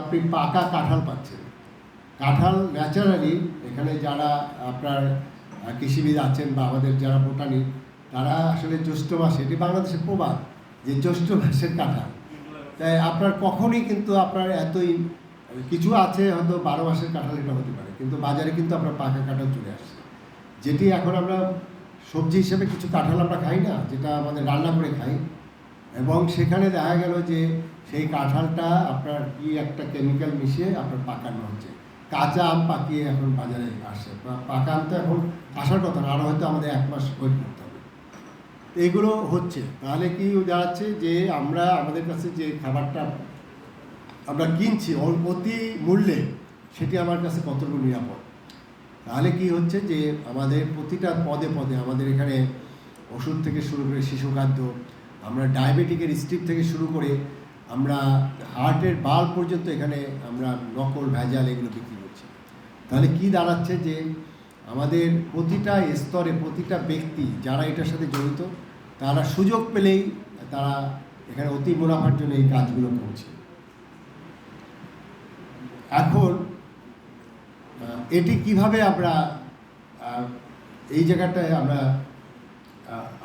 আপনি পাকা কাঁঠাল পাচ্ছেন। কাঁঠাল ন্যাচারালি এখানে যারা আপনার কৃষিবিদ আছেন বা আমাদের যারা বোটানি, তারা আসলে জ্যৈষ্ঠ মাসে, এটি বাংলাদেশের প্রবাদ যে জ্যৈষ্ঠ মাসের কাঁঠাল। তাই আপনার কখনই কিন্তু আপনার এতই কিছু আছে হয়তো বারো মাসের কাঁঠাল এটা হতে পারে, কিন্তু বাজারে কিন্তু আপনার পাকা কাঁঠাল চলে আসছে। যেটি এখন আমরা সবজি হিসেবে কিছু কাঁঠাল আমরা খাই না, যেটা আমাদের রান্না করে খাই। এবং সেখানে দেখা গেল যে সেই কাঁঠালটা আপনার কি একটা কেমিক্যাল মিশিয়ে আপনার পাকানো হচ্ছে। কাঁচা আম পাকিয়ে এখন বাজারে আসে। বা পাকা আম তো এখন আসার কথা না আরও হয়তো আমাদের এক মাস ওয়েট করতে হবে। তো এগুলো হচ্ছে। তাহলে কি দাঁড়াচ্ছে যে আমরা, আমাদের কাছে যে খাবারটা আমরা কিনছি অতি মূল্যে, সেটি আমার কাছে কতটুকু নিরাপদ? তাহলে কি হচ্ছে যে আমাদের প্রতিটা পদে পদে আমাদের এখানে ওষুধ থেকে শুরু করে শিশু খাদ্য, আমরা ডায়াবেটিকের স্ট্রিপ থেকে শুরু করে আমরা হার্টের বাল পর্যন্ত এখানে আমরা নকল, ভেজাল এগুলো বিক্রি করছি। তাহলে কি দাঁড়াচ্ছে যে আমাদের প্রতিটা স্তরে প্রতিটা ব্যক্তি যারা এটার সাথে জড়িত, তারা সুযোগ পেলেই তারা এখানে অতি মুনাফার জন্য এই কাজগুলো করছে। এখন এটি কীভাবে আমরা এই জায়গাটায় আমরা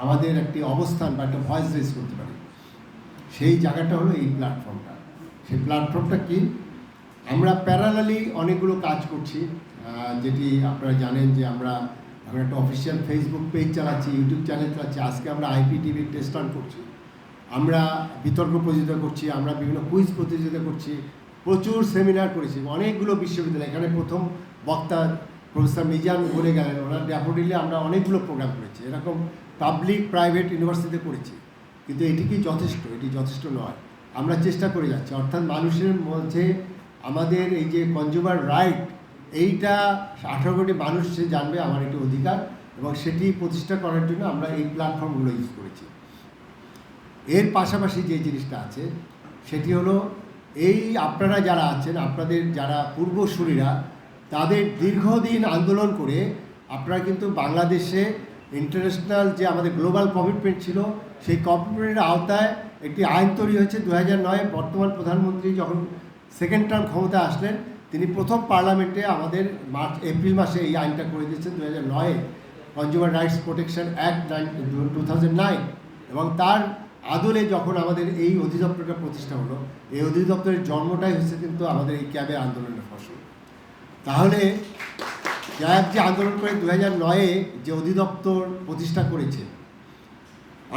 আমাদের একটি অবস্থান বা একটা ভয়েস রেস করতে পারি? সেই জায়গাটা হলো এই প্ল্যাটফর্মটা সেই প্ল্যাটফর্মটা কি? আমরা প্যারালালি অনেকগুলো কাজ করছি যেটি আপনারা জানেন যে আমরা আমরা একটা অফিসিয়াল ফেসবুক পেজ চালাচ্ছি ইউটিউব চ্যানেল চালাচ্ছি, আজকে আমরা আইপি টিভির টেস্ট রান করছি। আমরা বিতর্ক প্রতিযোগিতা করছি, আমরা বিভিন্ন কুইজ প্রতিযোগিতা করছি, প্রচুর সেমিনার করেছি, অনেকগুলো বিশ্ববিদ্যালয়। এখানে প্রথম বক্তা প্রফেসর মিজান বলে গেলেন, ওনার ড্যাফোডিলে আমরা অনেকগুলো প্রোগ্রাম করেছি। এরকম পাবলিক প্রাইভেট ইউনিভার্সিটিতে করেছি। কিন্তু এটি কি যথেষ্ট? এটি যথেষ্ট নয়। আমরা চেষ্টা করে যাচ্ছি। অর্থাৎ মানুষের মধ্যে আমাদের এই যে কনজিউমার রাইট এইটা আঠারো কোটি মানুষ সে জানবে আমার একটি অধিকার এবং সেটি প্রতিষ্ঠা করার জন্য আমরা এই প্ল্যাটফর্মগুলো ইউজ করেছি। এর পাশাপাশি যে জিনিসটা আছে, সেটি হলো এই আপনারা যারা আছেন, আপনাদের যারা পূর্বসূরীরা, তাদের দীর্ঘদিন আন্দোলন করে আপনারা কিন্তু বাংলাদেশে ইন্টারন্যাশনাল যে আমাদের গ্লোবাল কমিটমেন্ট ছিল, সেই কমিটমেন্টের আওতায় একটি আইন তৈরি হয়েছে দু হাজার নয়ে। বর্তমান প্রধানমন্ত্রী যখন সেকেন্ড টার্ম ক্ষমতা আসলেন, তিনি প্রথম পার্লামেন্টে আমাদের মার্চ, এপ্রিল মাসে এই আইনটা করে দিয়েছেন দু হাজার নয়ে consumer rights protection act two nine এবং তার আদলে যখন আমাদের এই অধিদপ্তরটা প্রতিষ্ঠা হলো, এই অধিদপ্তরের জন্মটাই হচ্ছে কিন্তু আমাদের এই ক্যাবের আন্দোলনের ফসল। তাহলে যে আন্দোলন করে দু হাজার নয়ে যে অধিদপ্তর প্রতিষ্ঠা করেছে,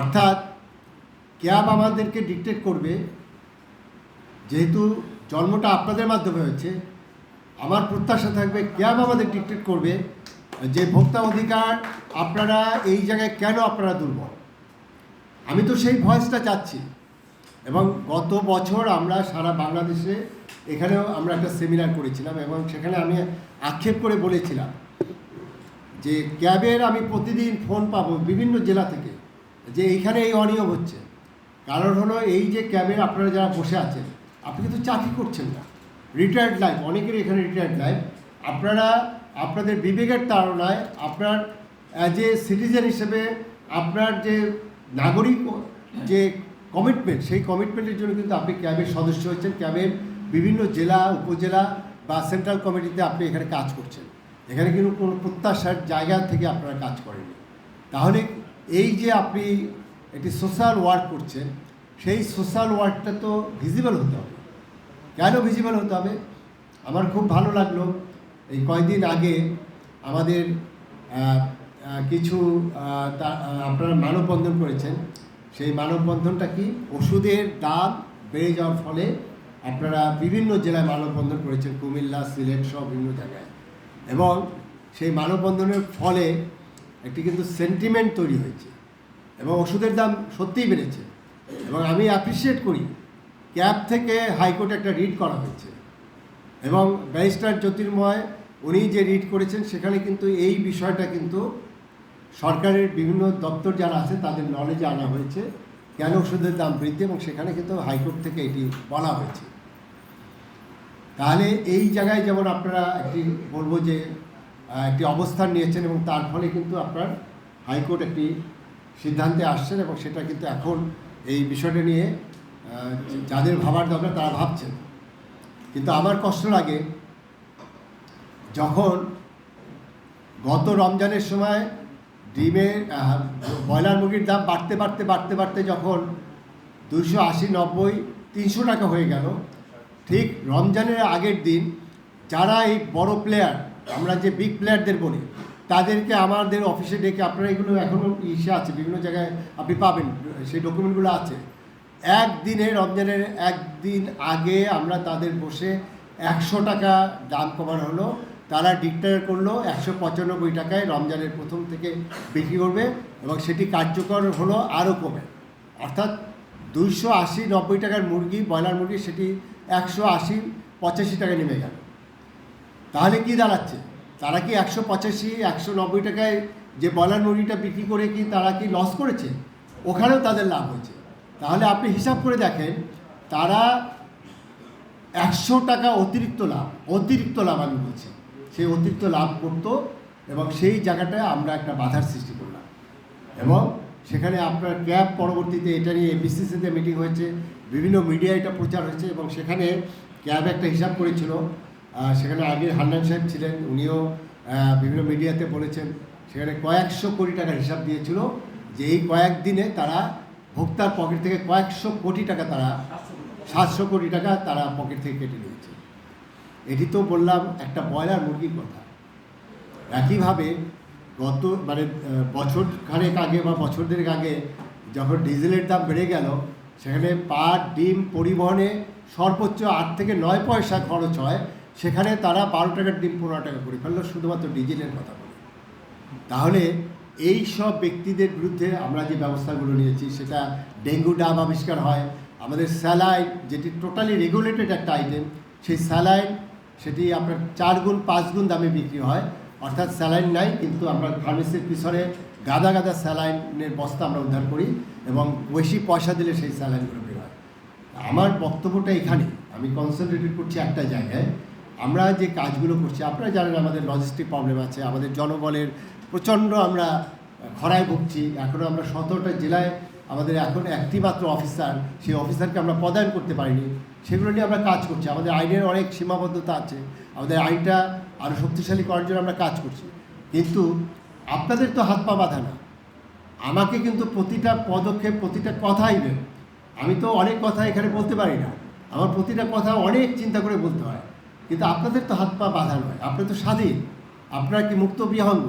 অর্থাৎ ক্যাব আমাদেরকে ডিকটেট করবে, যেহেতু জন্মটা আপনাদের মাধ্যমে হয়েছে, আমার প্রত্যাশা থাকবে ক্যাব আমাদের ডিকটেট করবে, যে ভোক্তা অধিকার আপনারা এই জায়গায় কেন আপনারা দুর্বল? আমি তো সেই ভয়েসটা চাচ্ছি এবং গত বছর আমরা সারা বাংলাদেশে এখানেও আমরা একটা সেমিনার করেছিলাম এবং সেখানে আমি আক্ষেপ করে বলেছিলাম যে ক্যাবের আমি প্রতিদিন ফোন পাবো বিভিন্ন জেলা থেকে যে এইখানে এই অনিয়ম হচ্ছে। কারণ হলো এই যে ক্যাবের আপনারা যারা বসে আছেন, আপনি কিন্তু চাকরি করছেন না। রিটায়ার্ড লাইফ অনেকেরই এখানে রিটায়ার্ড লাইফ আপনারা, আপনাদের বিবেকের তাড়নায় আপনার অ্যাজ এ সিটিজেন হিসেবে আপনার যে নাগরিক, যে কমিটমেন্ট সেই কমিটমেন্টের জন্য কিন্তু আপনি ক্যাবের সদস্য হচ্ছেন ক্যাবের বিভিন্ন জেলা, উপজেলা বা সেন্ট্রাল কমিটিতে আপনি এখানে কাজ করছেন। এখানে কিন্তু কোনো প্রত্যাশার জায়গা থেকে আপনারা কাজ করেননি। তাহলে এই যে আপনি একটি সোশ্যাল ওয়ার্ক করছেন, সেই সোশ্যাল ওয়ার্কটা তো ভিজিবল হতে হবে। কেন ভিজিবল হতে হবে? আমার খুব ভালো লাগল। এই কয়েকদিন আগে আমাদের কিছু আপনারা মানববন্ধন করেছেন। সেই মানববন্ধনটা কি? ওষুধের দাম বেড়ে যাওয়ার ফলে আপনারা বিভিন্ন জেলায় মানববন্ধন করেছেন, কুমিল্লা, সিলেট সব বিভিন্ন জায়গায়। এবং সেই মানববন্ধনের ফলে একটি কিন্তু সেন্টিমেন্ট তৈরি হয়েছে এবং ওষুধের দাম সত্যিই বেড়েছে। এবং আমি অ্যাপ্রিসিয়েট করি, ক্যাব থেকে হাইকোর্টে একটা রিড করা হয়েছে। এবং ব্যারিস্টার জ্যোতির্ময় উনি যে রিড করেছেন, সেখানে কিন্তু এই বিষয়টা কিন্তু সরকারের বিভিন্ন দপ্তর যারা আছে, তাদের নলেজে আনা হয়েছে। কেন ওষুধের দাম বৃদ্ধি এবং সেখানে কিন্তু হাইকোর্ট থেকে এটি বলা হয়েছে। তাহলে এই জায়গায় যেমন আপনারা একটি বলব যে একটি অবস্থান নিয়েছেন এবং তার ফলে কিন্তু আপনার হাইকোর্ট একটি সিদ্ধান্তে আসছেন এবং সেটা কিন্তু এখন এই বিষয়টা নিয়ে যাদের ভাবার দরকার তারা ভাবছেন। কিন্তু আমার কষ্ট লাগে যখন গত রমজানের সময় ডিমের ব্রয়লার মুরগির দাম বাড়তে বাড়তে বাড়তে বাড়তে যখন দুশো আশি, নব্বই, তিনশো টাকা হয়ে গেল, ঠিক রমজানের আগের দিন যারা এই বড় প্লেয়ার আমরা যে বিগ প্লেয়ারদের বলি, তাদেরকে আমাদের অফিসে ডেকে আপনারা এগুলো এখনও ইসে আছে, বিভিন্ন জায়গায় আপনি পাবেন, সেই ডকুমেন্টগুলো আছে। একদিনে রমজানের একদিন আগে আমরা তাদের বসে একশো টাকা দাম কমানো হলো তারা ডিক্লেয়ার করল একশো পঁচানব্বই টাকায় রমজানের প্রথম থেকে বিক্রি করবে এবং সেটি কার্যকর হলো আরও কমে। অর্থাৎ দুইশো আশি নব্বই টাকার মুরগি, ব্রয়লার মুরগি, সেটি একশো আশি পঁচাশি টাকা নেমে গেল। তাহলে কি দাঁড়াচ্ছে? তারা কি একশো পঁচাশি, একশো নব্বই টাকায় যে ব্রয়লার মুরগিটা বিক্রি করে কি তারা কি লস করেছে? ওখানেও তাদের লাভ হয়েছে। তাহলে আপনি হিসাব করে দেখেন, তারা একশো টাকা অতিরিক্ত লাভ অতিরিক্ত লাভ আমি বলছি। সেই অতিরিক্ত লাভ করতো এবং সেই জায়গাটায় আমরা একটা বাধার সৃষ্টি করলাম। এবং সেখানে আপনার ক্যাব পরবর্তীতে এটা নিয়ে বিসিসিতে মিটিং হয়েছে, বিভিন্ন মিডিয়া এটা প্রচার হয়েছে এবং সেখানে ক্যাব একটা হিসাব করেছিল। সেখানে আগের হান্নান সাহেব ছিলেন, উনিও বিভিন্ন মিডিয়াতে বলেছেন। সেখানে কয়েকশো কোটি টাকার হিসাব দিয়েছিল যে এই কয়েকদিনে তারা ভোক্তার পকেট থেকে কয়েকশো কোটি টাকা তারা, সাতশো কোটি টাকা তারা পকেট থেকে কেটে নিয়েছে। এটি তো বললাম, একটা ব্রয়লার মুরগির কথা। একইভাবে গত মানে বছর খানেক আগে বা বছর আগে যখন ডিজেলের দাম বেড়ে গেল, সেখানে পাট, ডিম পরিবহনে সর্বোচ্চ আট থেকে নয় পয়সা খরচ হয়, সেখানে তারা বারো টাকার ডিম, পনেরো টাকা করে ফেলল, শুধুমাত্র ডিজেলের কথা বলে। তাহলে এই সব ব্যক্তিদের বিরুদ্ধে আমরা যে ব্যবস্থাগুলো নিয়েছি, সেটা ডেঙ্গু ডাব আবিষ্কার হয়, আমাদের স্যালাইন, যেটি টোটালি রেগুলেটেড একটা আইটেম, সেই স্যালাইন সেটি আপনার চার গুণ, পাঁচ গুণ দামে বিক্রি হয়। অর্থাৎ স্যালাইন নাই, কিন্তু আমরা ফার্মেসির পিছনে গাদা গাদা স্যালাইনের বস্তা আমরা উদ্ধার করি এবং বেশি পয়সা দিলে সেই স্যালাইনগুলো বের হয়। আমার বক্তব্যটা এখানে, আমি কনসেন্ট্রেটেড করছি একটা জায়গায়। আমরা যে কাজগুলো করছি, আপনারা জানেন আমাদের লজিস্টিক প্রবলেম আছে, আমাদের জনবলের প্রচণ্ড আমরা খরায় ভুগছি। এখনও আমরা সতেরোটা জেলায় আমাদের এখন একটি মাত্র অফিসার সেই অফিসারকে আমরা পদায়ন করতে পারিনি। সেগুলো নিয়ে আমরা কাজ করছি। আমাদের আইনের অনেক সীমাবদ্ধতা আছে। আমাদের আইনটা আরও শক্তিশালী করার জন্য আমরা কাজ করছি। কিন্তু আপনাদের তো হাত পা বাঁধা না। আমাকে কিন্তু প্রতিটা পদক্ষেপ, প্রতিটা কথাই বের আমি তো অনেক কথা এখানে বলতে পারি না। আমার প্রতিটা কথা অনেক চিন্তা করে বলতে হয়। কিন্তু আপনাদের তো হাত পা বাঁধা নয়। আপনি তো স্বাধীন। আপনার কি মুক্ত বিহঙ্গ?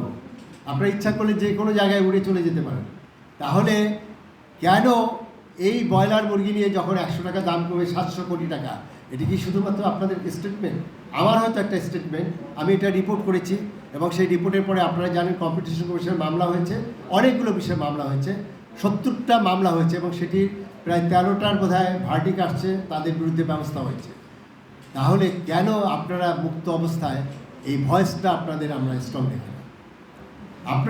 আপনার ইচ্ছা করলে যে কোনো জায়গায় উড়ে চলে যেতে পারেন। তাহলে কেন এই ব্রয়লার মুরগি নিয়ে যখন একশো টাকা দাম কমে সাতশো কোটি টাকা? এটি কি শুধুমাত্র আপনাদের স্টেটমেন্ট আমার হয়তো একটা স্টেটমেন্ট আমি এটা রিপোর্ট করেছি এবং সেই রিপোর্টের পরে আপনারা জানেন কম্পিটিশন কমিশনের মামলা হয়েছে, অনেকগুলো বিষয়ে মামলা হয়েছে, সত্তরটা মামলা হয়েছে এবং সেটি প্রায় তেরোটার বোধ হয় ভার্ডিক আসছে, তাদের বিরুদ্ধে ব্যবস্থা হয়েছে। তাহলে কেন আপনারা মুক্ত অবস্থায় এই ভয়েসটা আপনাদের আমরা স্ট্রং দেখি? আপনারা